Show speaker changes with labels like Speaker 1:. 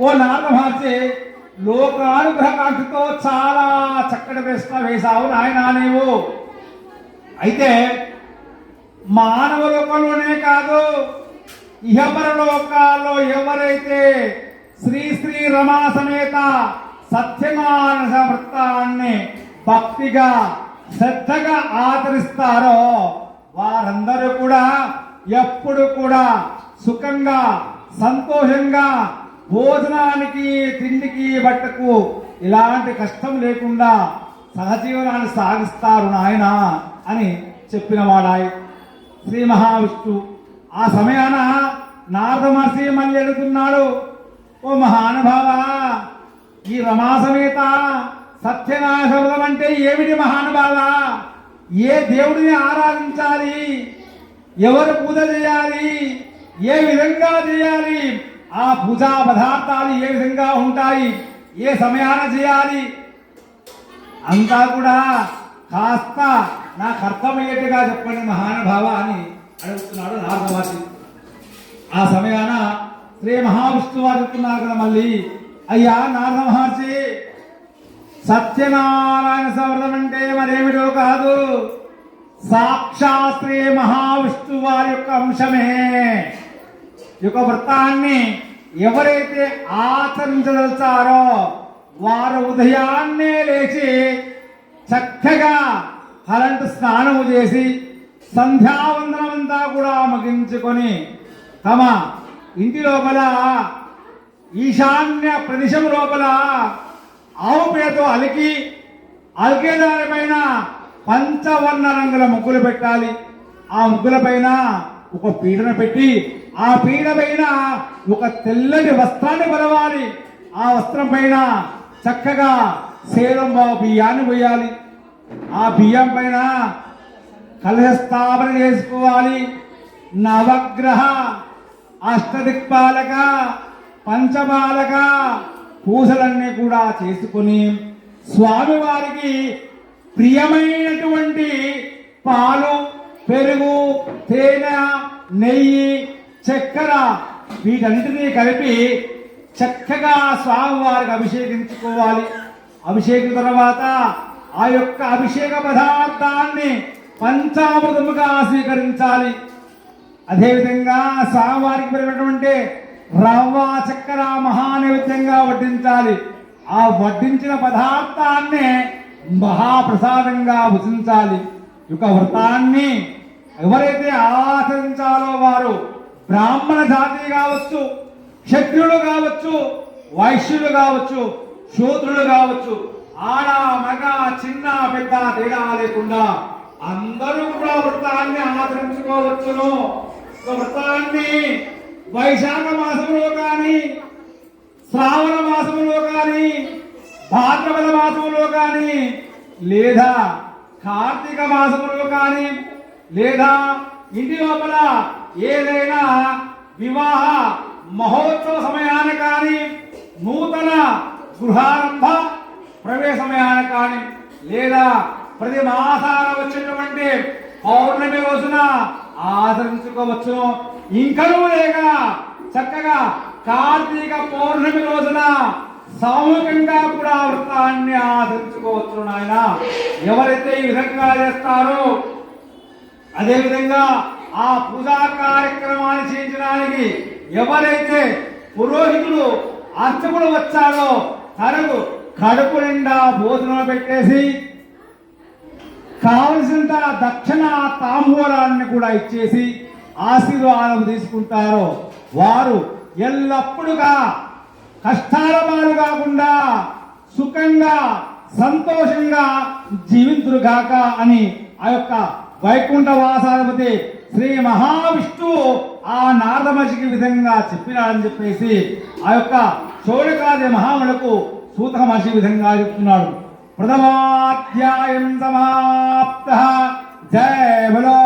Speaker 1: ఓ నాన్న మహర్షి లోకానుగ్రహకాంక్షతో చాలా చక్కటి ప్రశ్న వేశావు నాయనా నీవు. అయితే మానవ లోకంలోనే కాదు ఇహపర లోకాల్లో ఎవరైతే శ్రీ శ్రీ రమా సమేత సత్యమానస వృత్తాన్ని భక్తిగా శ్రద్ధగా ఆదరిస్తారో వారందరూ కూడా ఎప్పుడు కూడా సుఖంగా సంతోషంగా భోజనానికి తిండికి బట్టకు ఇలాంటి కష్టం లేకుండా సహజీవనాన్ని సాగిస్తారు నాయన అని చెప్పిన వాడాయి శ్రీ మహావిష్ణు. ఆ సమయాన నారద మహర్షి మళ్ళీ అడుగుతున్నాడు ఓ మహానుభావ ఈ రమా సమేత అంటే ఏమిటి మహానుభావ? ఏ దేవుడిని ఆరాధించాలి? ఎవరు పూజ చేయాలి? ఏ విధంగా చేయాలి? ఆ పూజా పదార్థాలు ఏ విధంగా ఉంటాయి? ఏ సమయాన చేయాలి? అంతా కూడా కాస్త నాకు అర్థమయ్యేట్టుగా చెప్పండి మహానుభావ అని అడుగుతున్నాడు నారదవాసి. ఆ సమయాన శ్రీ మహావిష్ణువు అడుగుతున్నారు కదా మళ్ళీ. అయ్యా నారద మహర్షి సత్యనారాయణ సవర్ణం అంటే మరేమిటో కాదు. సాక్షాత్ శ్రీ మహావిష్ణువు వారి యొక్క అంశమే. యొక్క వృత్తాన్ని ఎవరైతే ఆచరించదలుచారో వారు ఉదయాన్నే లేచి చక్కగా అలాంటి స్నానము చేసి సంధ్యావందనమంతా కూడా ముగించుకొని తమ ఇంటి లోపల ఈశాన్య ప్రదేశం లోపల ఆవు పేరుతో అలికి అలికే దానిపైన పంచవర్ణ రంగుల ముగ్గులు పెట్టాలి. ఆ ముగ్గుల పైన ఒక పీడన పెట్టి ఆ పీడ పైన ఒక తెల్లటి వస్త్రాన్ని బలవాలి. ఆ వస్త్రం పైన చక్కగా సేలం బియ్యాన్ని పోయాలి. ఆ బియ్యం పైన కలశస్థాపన చేసుకోవాలి. నవగ్రహ అష్టదిక్పాలక పంచబాలక పూసలన్నీ కూడా చేసుకుని స్వామివారికి ప్రియమైనటువంటి పాలు పెరుగు తేనె నెయ్యి చక్కెర వీటన్నిటినీ కలిపి చక్కగా స్వామివారికి అభిషేకించుకోవాలి. అభిషేకం తర్వాత ఆ యొక్క అభిషేక పదార్థాన్ని పంచామృతముగా స్వీకరించాలి. అదేవిధంగా స్వామివారికి పెరిగినటువంటి రవ్వ చక్కెర మహానైవేద్యంగా వడ్డించాలి. ఆ వడ్డించిన పదార్థాన్ని మహాప్రసాదంగా భుజించాలి. ఈ యొక్క వ్రతాన్ని ఎవరైతే ఆచరించాలో వారు బ్రాహ్మణ జాతి కావచ్చు క్షత్రులు కావచ్చు వైశ్యులు కావచ్చు శూద్రులు కావచ్చు ఆడ మగ చిన్న పెద్ద తేడా లేకుండా అందరూ కూడా వృత్తాన్ని ఆచరించుకోవచ్చును. వృత్తాన్ని వైశాఖ మాసంలో కానీ శ్రావణ మాసంలో కానీ భాద్రపద మాసంలో కానీ లేదా కార్తీక మాసంలో కానీ లేదా ఇంటి లోపల ఏదైనా వివాహ మహోత్సవ సమయాన కానీ నూతన గృహారంభ ప్రవేశ సమయాన కానీ లేదా ప్రతి మాసాన వచ్చినటువంటి పౌర్ణమి రోజున ఆచరించుకోవచ్చును. ఇంకనూ లేక చక్కగా కార్తీక పౌర్ణమి రోజున సామూహికంగా కూడా వృత్తాన్ని ఆచరించుకోవచ్చు నాయన. ఎవరైతే ఈ విధంగా చేస్తారో అదేవిధంగా ఆ పూజా కార్యక్రమాన్ని చేయించడానికి ఎవరైతే పురోహితుడు అర్చకుడు వచ్చాడో తనకు కడుపు నిండా భోజనం పెట్టేసి కావలసినంత దక్షిణ తాంబూలాన్ని కూడా ఇచ్చేసి ఆశీర్వాదం తీసుకుంటారో వారు ఎల్లప్పుడుగా కష్టాల పాలు కాకుండా సుఖంగా సంతోషంగా జీవింతురు గాక అని ఆ యొక్క వైకుంఠ వాసాధిపతి శ్రీ మహావిష్ణువు ఆ నారదమశికి విధంగా చెప్పినాడని చెప్పేసి ఆ యొక్క చోళకాది మహాములకు సూత మహర్షి విధంగా చెప్తున్నాడు. ప్రథమాధ్యాయం సమాప్త. జయ బలో